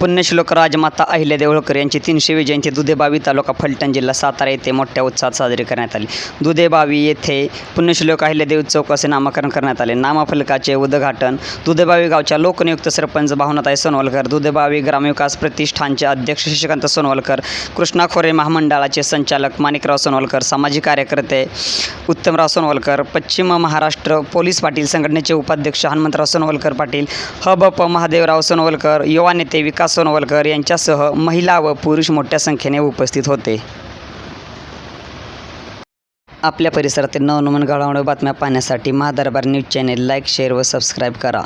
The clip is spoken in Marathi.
पुण्यश्लोक राजमाता अहिल्या होळकर यांची तीनशेवी जयंती दुधेबावी तालुका फलटण जिल्हा सातारा येथे मोठ्या उत्साहात साजरी करण्यात आली. दुधेबावी येथे पुण्यश्लोक अहिल्यादेव चौक असे नामकरण करण्यात आले. नामफलकाचे उद्घाटन दुधेबावी गावच्या लोकनियुक्त सरपंच भावनाताई सोनवलकर दुधेबावी ग्रामविकास प्रतिष्ठानचे अध्यक्ष शशिकांत सोनवलकर कृष्णा खोरे महामंडळाचे संचालक माणिकराव सोनवलकर सामाजिक कार्यकर्ते उत्तमराव सोनवलकर पश्चिम महाराष्ट्र पोलीस पाटील संघटनेचे उपाध्यक्ष हनुमंतराव सोनवलकर पाटील हबप महादेवराव सोनवलकर युवा नेते विकास सोनवलकर यांच्यासह महिला व पुरुष मोठ्या संख्येने उपस्थित होते. आपल्या परिसरातील नवनमन घडामोडी बातम्या पाहण्यासाठी Mahadarbar news channel like share व सबस्क्राईब करा.